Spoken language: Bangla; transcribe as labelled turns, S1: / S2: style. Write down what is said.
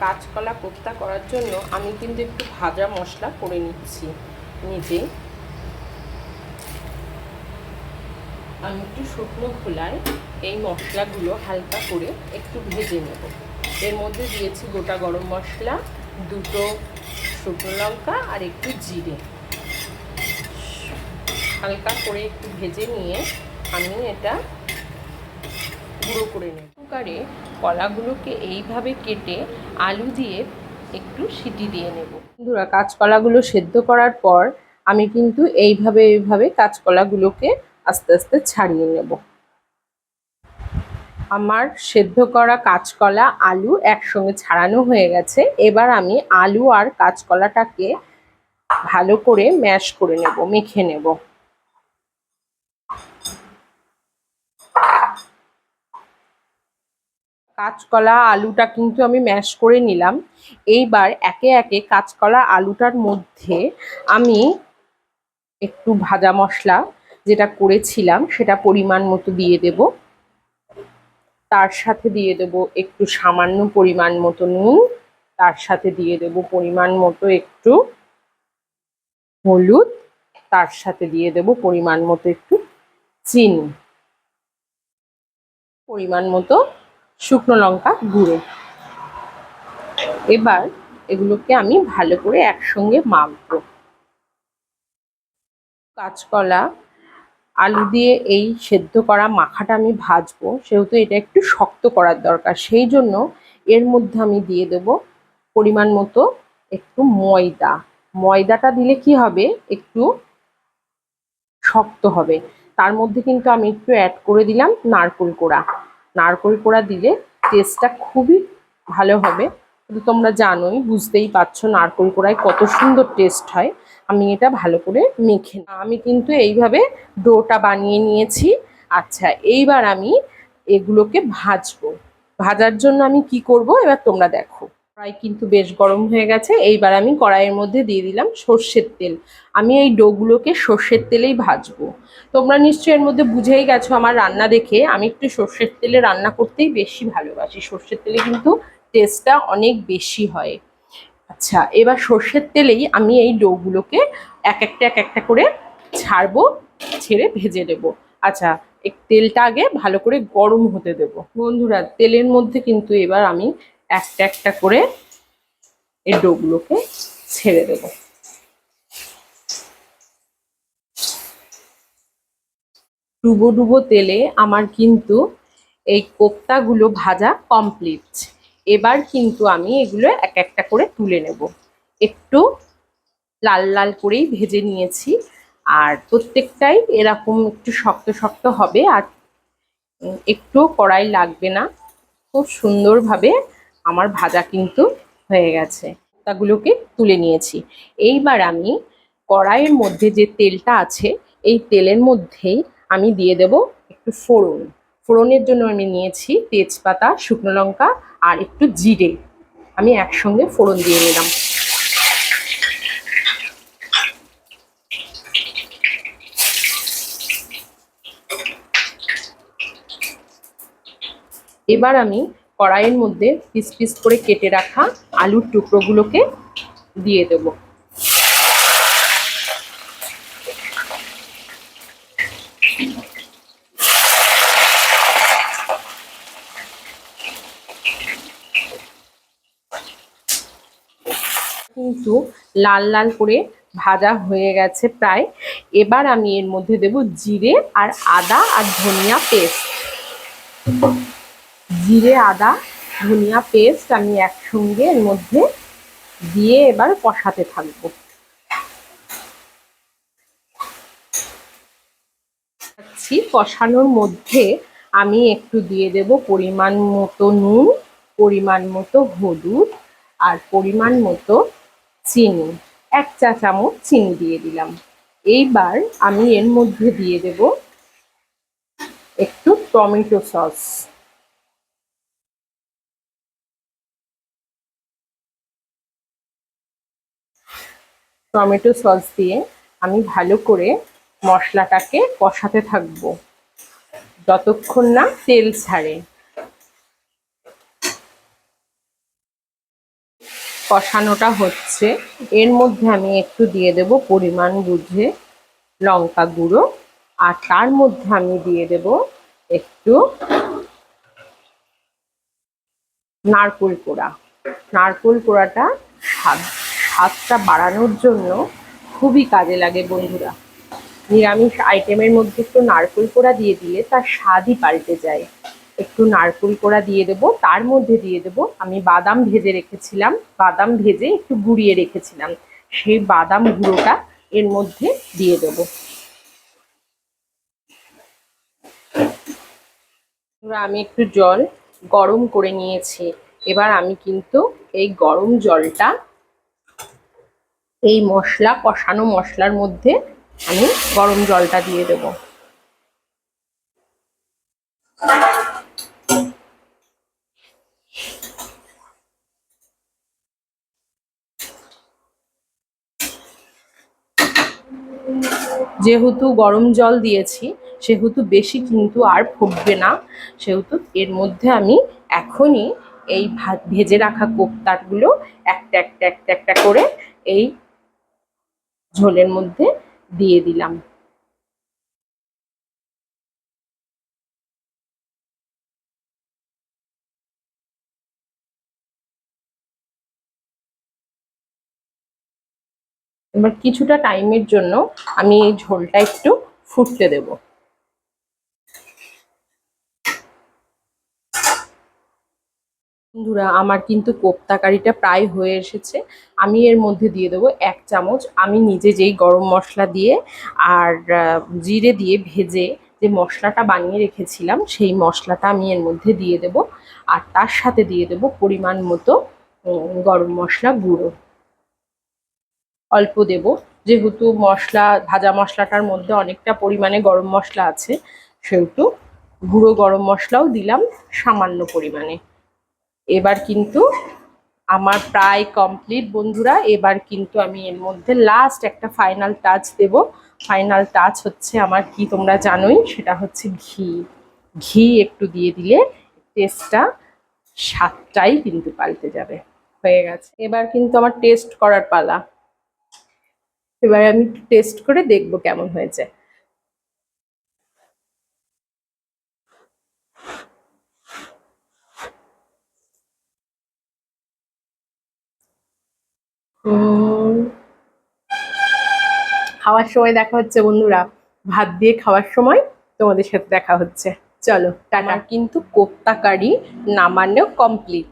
S1: কাঁচকলা কোপ্তা করার জন্য আমি কিন্তু একটু ভাজা মশলা করে নিচ্ছি। নিজে আমি একটু শুকনো খোলায় এই মশলাগুলো হালকা করে একটু ভেজে নেব। এর মধ্যে দিয়েছি গোটা গরম মশলা, দুটো শুকনো লঙ্কা আর একটু জিরে। হালকা করে একটু ভেজে নিয়ে আমি এটা গুঁড়ো করে নেব। কুকারে কলাগুলোকে এইভাবে কেটে আলু দিয়ে একটু সিটি দিয়ে নেব। বন্ধুরা, কাঁচকলাগুলো সেদ্ধ করার পর আমি কিন্তু এইভাবে এইভাবে কাঁচকলাগুলোকে আস্তে আস্তে ছাড়িয়ে নেব। আমার সেদ্ধ করা কাঁচকলা আলু একসঙ্গে ছাড়ানো হয়ে গেছে। এবার আমি আলু আর কাঁচকলাটাকে ভালো করে ম্যাশ করে নেব, মেখে নেব। কাঁচকলা আলুটা কিন্তু আমি ম্যাশ করে নিলাম। এইবার একে একে কাঁচকলা আলুটার মধ্যে আমি একটু ভাজা মশলা যেটা করেছিলাম সেটা পরিমাণ মতো দিয়ে দেব। তার সাথে দিয়ে দেব একটু সামান্য পরিমাণ মতো নুন। তার সাথে দিয়ে দেব পরিমাণ মতো একটু হলুদ। তার সাথে দিয়ে দেব পরিমাণ মতো একটু চিনি। পরিমাণ মতো শুকনো লঙ্কা গুঁড়ো। এবার এগুলোকে আমি ভালো করে একসঙ্গে মাখবো। কাঁচকলা, আলু দিয়ে এই সেদ্ধ করা মাখাটা আমি ভাজবো, সেহেতু এটা একটু শক্ত করার দরকার। সেই জন্য এর মধ্যে আমি দিয়ে দেব পরিমাণ মতো একটু ময়দা। ময়দাটা দিলে কি হবে? একটু শক্ত হবে। তার মধ্যে কিন্তু আমি একটু অ্যাড করে দিলাম নারকোল কোড়া। নারকোল পোড়া দিলে টেস্টটা খুবই ভালো হবে। কিন্তু তোমরা জানোই, বুঝতেই পারছ নারকোল কোড়ায় কত সুন্দর টেস্ট হয়। আমি এটা ভালো করে মেখে আমি কিন্তু এইভাবে ডোটা বানিয়ে নিয়েছি। আচ্ছা এইবার আমি এগুলোকে ভাজবো। ভাজার জন্য আমি কি করব? এবার তোমরা দেখো। কড়াই কিন্তু বেশ গরম হয়ে গেছে। এইবার আমি কড়াইয়ের মধ্যে দিয়ে দিলাম সর্ষের তেল। আমি এই ডোগুলোকে সর্ষের তেলেই ভাজবো। তোমরা নিশ্চয়ই এর মধ্যে বুঝেই গেছো আমার রান্না দেখে। আমি একটু সর্ষের তেলে রান্না করতেই বেশি ভালোবাসি। সর্ষের তেলে কিন্তু টেস্টটা অনেক বেশি হয়। আচ্ছা এবার সর্ষের তেলেই আমি এই ডোগুলোকে এক একটা এক একটা করে ছাড়বো, ছেড়ে ভেজে নেব। আচ্ছা তেলটা আগে ভালো করে গরম হতে দেব। বন্ধুরা, তেলের মধ্যে কিন্তু এবার আমি একটা একটা করে এই ডোগুলোকে ছেড়ে দেব। ডুবো ডুবো তেলে আমার কিন্তু এই কোপ্তাগুলো ভাজা কমপ্লিট এবার কিন্তু আমি এগুলো এক একটা করে তুলে নেব। একটু লাল লাল করেই ভেজে নিয়েছি, আর প্রত্যেকটাই এরকম একটু শক্ত শক্ত হবে, আর একটু কড়াই লাগবে না। খুব সুন্দরভাবে আমার ভাজা কিন্তু হয়ে গেছে। তাগুলোকে তুলে নিয়েছি। এইবার আমি কড়াইয়ের মধ্যে যে তেলটা আছে, এই তেলের মধ্যেই আমি দিয়ে দেব একটু ফোড়ন। ফোড়নের জন্য আমি নিয়েছি তেজপাতা, শুকনো লঙ্কা আর একটু জিরে। আমি একসঙ্গে ফোড়ন দিয়ে নিলাম। এবার আমি কড়াইয়ের মধ্যে পিস পিস করে কেটে রাখা আলুর টুকরোগুলোকে দিয়ে দেব। কিন্তু লাল লাল করে ভাজা হয়ে গেছে প্রায়। এবার আমি এর মধ্যে দেব জিরে আর আদা আর ধনিয়া পেস্ট। জিরে, আদা, ধনিয়া পেস্ট আমি একসঙ্গে এর মধ্যে দিয়ে এবার কষাতে থাকব। কষানোর মধ্যে আমি একটু দিয়ে দেব পরিমাণ মতো নুন, পরিমাণ মতো হলুদ আর পরিমাণ মতো চিনি। এক চা চামচ চিনি দিয়ে দিলাম। এইবার আমি এর মধ্যে দিয়ে দেব একটু টমেটো সস। টমেটো সস দিয়ে আমি ভালো করে মশলাটাকে কষাতে থাকব। যতক্ষণ না তেল ছাড়ে। কষানোটা হচ্ছে। এর মধ্যে আমি একটু দিয়ে দেব পরিমাণ বুঝে লঙ্কা গুঁড়ো। আর তার মধ্যে আমি দিয়ে দেব একটু নারকোল কোড়া নারকোল কোড়াটা স্বাদ স্বাদটা বাড়ানোর জন্য খুবই কাজে লাগে বন্ধুরা। নিরামিষ আইটেমের মধ্যে একটু নারকোল কোড়া দিয়ে দিলে তার স্বাদই পাল্টে যায়। একটু নারকোল কোড়া দিয়ে দেবো, তার মধ্যে দিয়ে দেবো। আমি বাদাম ভেজে রেখেছিলাম, বাদাম ভেজে একটু গুঁড়িয়ে রেখেছিলাম। সেই বাদাম গুঁড়োটা এর মধ্যে দিয়ে দেবো। আমি একটু জল গরম করে নিয়েছি। এবার আমি কিন্তু এই গরম জলটা এই মশলা, কষানো মশলার মধ্যে আমি গরম জলটা দিয়ে দেব। যেহেতু গরম জল দিয়েছি, সেহেতু বেশি কিন্তু আর ফুটবে না। সেহেতু এর মধ্যে আমি এখনই এই ভেজে রাখা কোপ্তাগুলো একটা একটা একটা একটা করে এই ঝোলের মধ্যে দিয়ে দিলাম। এবার কিছুটা টাইমের জন্য আমি এই ঝোলটা একটু ফুটতে দেব। বন্ধুরা, আমার কিন্তু কোপ্তা কারিটা প্রায় হয়ে এসেছে। আমি এর মধ্যে দিয়ে দেবো এক চামচ। আমি নিজে যেই গরম মশলা দিয়ে আর জিরে দিয়ে ভেজে যে মশলাটা বানিয়ে রেখেছিলাম, সেই মশলাটা আমি এর মধ্যে দিয়ে দেব। আর তার সাথে দিয়ে দেব পরিমাণ মতো গরম মশলা গুঁড়ো। অল্প দেব। যেহেতু মশলা, ভাজা মশলাটার মধ্যে অনেকটা পরিমাণে গরম মশলা আছে, সেহেতু গুঁড়ো গরম মশলাও দিলাম সামান্য পরিমাণে। এবার কিন্তু আমার প্রায় কমপ্লিট বন্ধুরা, এবার কিন্তু আমি এর মধ্যে লাস্ট একটা ফাইনাল টাচ দেব। ফাইনাল টাচ হচ্ছে আমার কি তোমরা জানোই, সেটা হচ্ছে ঘি। ঘি একটু দিয়ে দিলে টেস্টটা স্বাদটাই কিন্তু পাল্টে যাবে। হয়ে গেছে। এবার কিন্তু আমার টেস্ট করার পালা। এবার আমি টেস্ট করে দেখব কেমন হয়েছে। খাওয়ার সময় দেখা হচ্ছে, বন্ধুরা। ভাত দিয়ে খাওয়ার সময় তোমাদের সাথে দেখা হচ্ছে। চলো, টাটা। কিন্তু কোপ্তা কারি নামানো কমপ্লিট